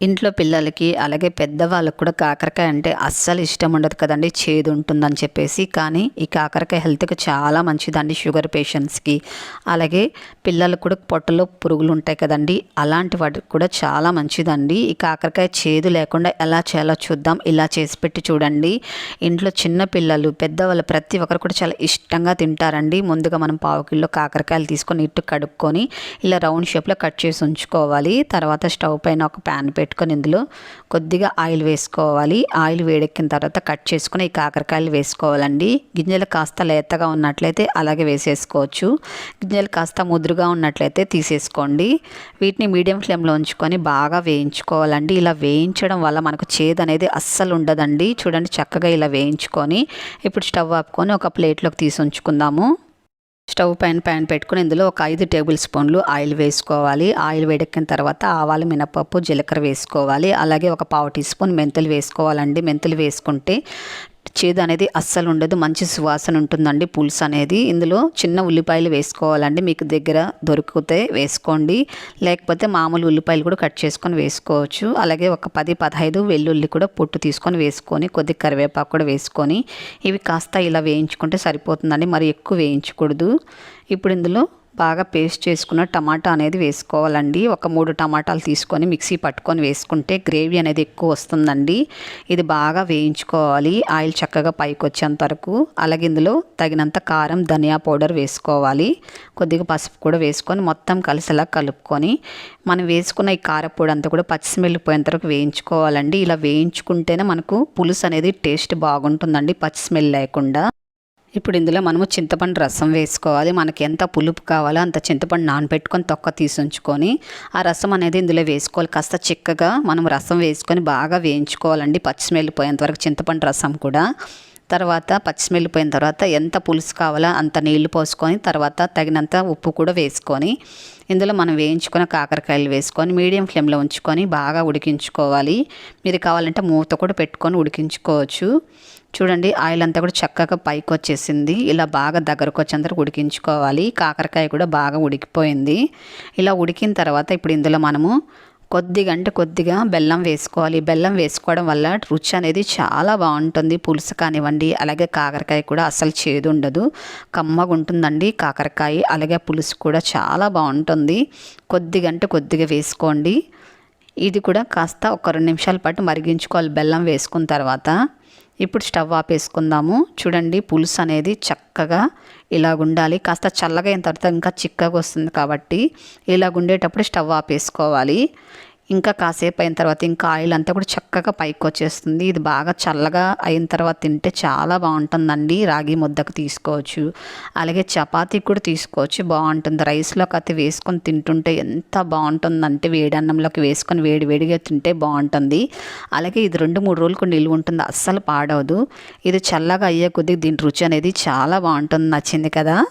ఇంట్లో పిల్లలకి అలాగే పెద్దవాళ్ళకి కూడా కాకరకాయ అంటే అస్సలు ఇష్టం ఉండదు కదండి. చేదు ఉంటుందని చెప్పేసి. కానీ ఈ కాకరకాయ హెల్త్కి చాలా మంచిదండి షుగర్ పేషెంట్స్కి. అలాగే పిల్లలకు కూడా పొట్టలో పురుగులు ఉంటాయి కదండి. అలాంటి వాటికి కూడా చాలా మంచిదండి. ఈ కాకరకాయ చేదు లేకుండా ఎలా చేయాలో చూద్దాం. ఇలా చేసి పెట్టి చూడండి. ఇంట్లో చిన్న పిల్లలు పెద్దవాళ్ళు ప్రతి ఒక్కరు కూడా చాలా ఇష్టంగా తింటారండి. ముందుగా మనం పావు కిలో కాకరకాయలు తీసుకొని ఇట్టు కడుక్కొని ఇలా రౌండ్ షేప్లో కట్ చేసి ఉంచుకోవాలి. తర్వాత స్టవ్ పైన ఒక ప్యాన్ పెట్టి పెట్టుకొని ఇందులో కొద్దిగా ఆయిల్ వేసుకోవాలి. ఆయిల్ వేడెక్కిన తర్వాత కట్ చేసుకుని ఈ కాకరకాయలు వేసుకోవాలండి. గింజలు కాస్త లేతగా ఉన్నట్లయితే అలాగే వేసేసుకోవచ్చు. గింజలు కాస్త ముదురుగా ఉన్నట్లయితే తీసేసుకోండి. వీటిని మీడియం ఫ్లేమ్లో ఉంచుకొని బాగా వేయించుకోవాలండి. ఇలా వేయించడం వల్ల మనకు చేదు అనేది అస్సలు ఉండదండి. చూడండి చక్కగా ఇలా వేయించుకొని ఇప్పుడు స్టవ్ ఆపుకొని ఒక ప్లేట్లోకి తీసి ఉంచుకుందాము. స్టవ్ పైన ప్యాన్ పెట్టుకుని ఇందులో ఒక ఐదు టేబుల్ స్పూన్లు ఆయిల్ వేసుకోవాలి. ఆయిల్ వేడెక్కిన తర్వాత ఆవాలు మినపప్పు జీలకర్ర వేసుకోవాలి. అలాగే ఒక పావు టీ స్పూన్ మెంతులు వేసుకోవాలండి. మెంతులు వేసుకుంటే చేదు అనేది అస్సలు ఉండదు. మంచి సువాసన ఉంటుందండి పులుసు అనేది. ఇందులో చిన్న ఉల్లిపాయలు వేసుకోవాలండి. మీకు దగ్గర దొరికితే వేసుకోండి. లేకపోతే మామూలు ఉల్లిపాయలు కూడా కట్ చేసుకొని వేసుకోవచ్చు. అలాగే ఒక పది పదహైదు వెల్లుల్లి కూడా పొట్టు తీసుకొని వేసుకొని కొద్ది కరివేపాకు కూడా వేసుకొని ఇవి కాస్త ఇలా వేయించుకుంటే సరిపోతుందండి. మరి ఎక్కువ వేయించకూడదు. ఇప్పుడు ఇందులో బాగా పేస్ట్ చేసుకున్న టమాటా అనేది వేసుకోవాలండి. ఒక మూడు టమాటాలు తీసుకొని మిక్సీ పట్టుకొని వేసుకుంటే గ్రేవీ అనేది ఎక్కువ వస్తుందండి. ఇది బాగా వేయించుకోవాలి. ఆయిల్ చక్కగా పైకి వచ్చేంత వరకు. అలాగే ఇందులో తగినంత కారం ధనియా పౌడర్ వేసుకోవాలి. కొద్దిగా పసుపు కూడా వేసుకొని మొత్తం కలిసేలా కలుపుకొని మనం వేసుకున్న ఈ కారపొడి అంతా కూడా పచ్చిమిల్లిపోయేంత వరకు వేయించుకోవాలండి. ఇలా వేయించుకుంటేనే మనకు పులుసు అనేది టేస్ట్ బాగుంటుందండి పచ్చి స్మెల్ లేకుండా. ఇప్పుడు ఇందులో మనము చింతపండు రసం వేసుకోవాలి. మనకి ఎంత పులుపు కావాలో అంత చింతపండు నానబెట్టుకొని తొక్క తీసి ఉంచుకొని ఆ రసం అనేది ఇందులో వేసుకోవాలి. కాస్త చిక్కగా మనం రసం వేసుకొని బాగా వేయించుకోవాలండి. పచ్చిమిరపకాయలు పోయేంత వరకు చింతపండు రసం కూడా. తర్వాత పచ్చిమిల్లిపోయిన తర్వాత ఎంత పులుసు కావాలో అంత నీళ్ళు పోసుకొని తర్వాత తగినంత ఉప్పు కూడా వేసుకొని ఇందులో మనం వేయించుకున్న కాకరకాయలు వేసుకొని మీడియం ఫ్లేమ్లో ఉంచుకొని బాగా ఉడికించుకోవాలి. మీరు కావాలంటే మూత కూడా పెట్టుకొని ఉడికించుకోవచ్చు. చూడండి ఆయిల్ అంతా కూడా చక్కగా పైకి వచ్చేసింది. ఇలా బాగా దగ్గరకు వచ్చేంతరకు ఉడికించుకోవాలి. కాకరకాయ కూడా బాగా ఉడికిపోయింది. ఇలా ఉడికిన తర్వాత ఇప్పుడు ఇందులో మనము కొద్దిగా అంటే కొద్దిగా బెల్లం వేసుకోవాలి. బెల్లం వేసుకోవడం వల్ల రుచి అనేది చాలా బాగుంటుంది. పులుసు కానివ్వండి అలాగే కాకరకాయ కూడా అసలు చేదు ఉండదు కమ్మగా ఉంటుందండి కాకరకాయ. అలాగే పులుసు కూడా చాలా బాగుంటుంది. కొద్దిగా అంటే కొద్దిగా వేసుకోండి. ఇది కూడా కాస్త ఒక రెండు నిమిషాల పాటు మరిగించుకోవాలి. బెల్లం వేసుకున్న తర్వాత ఇప్పుడు స్టవ్ ఆపేసుకుందాము. చూడండి పులుసు అనేది చక్కగా ఇలాగుండాలి. కాస్త చల్లగా అయిన తర్వాత ఇంకా చిక్కగా వస్తుంది కాబట్టి ఇలాగుండేటప్పుడు స్టవ్ ఆపేసుకోవాలి. ఇంకా కాసేపు అయిన తర్వాత ఇంకా ఆయిల్ అంతా కూడా చక్కగా పైకి వచ్చేస్తుంది. ఇది బాగా చల్లగా అయిన తర్వాత తింటే చాలా బాగుంటుందండి. రాగి ముద్దకు తీసుకోవచ్చు. అలాగే చపాతీ కూడా తీసుకోవచ్చు. బాగుంటుంది. రైస్లోకి అయితే వేసుకొని తింటుంటే ఎంత బాగుంటుందంటే వేడి అన్నంలోకి వేసుకొని వేడి వేడిగా తింటే బాగుంటుంది. అలాగే ఇది రెండు మూడు రోజులకు నిల్వ ఉంటుంది. అస్సలు పాడవదు. ఇది చల్లగా అయ్యే కొద్దిగా దీని రుచి అనేది చాలా బాగుంటుంది. నచ్చింది కదా?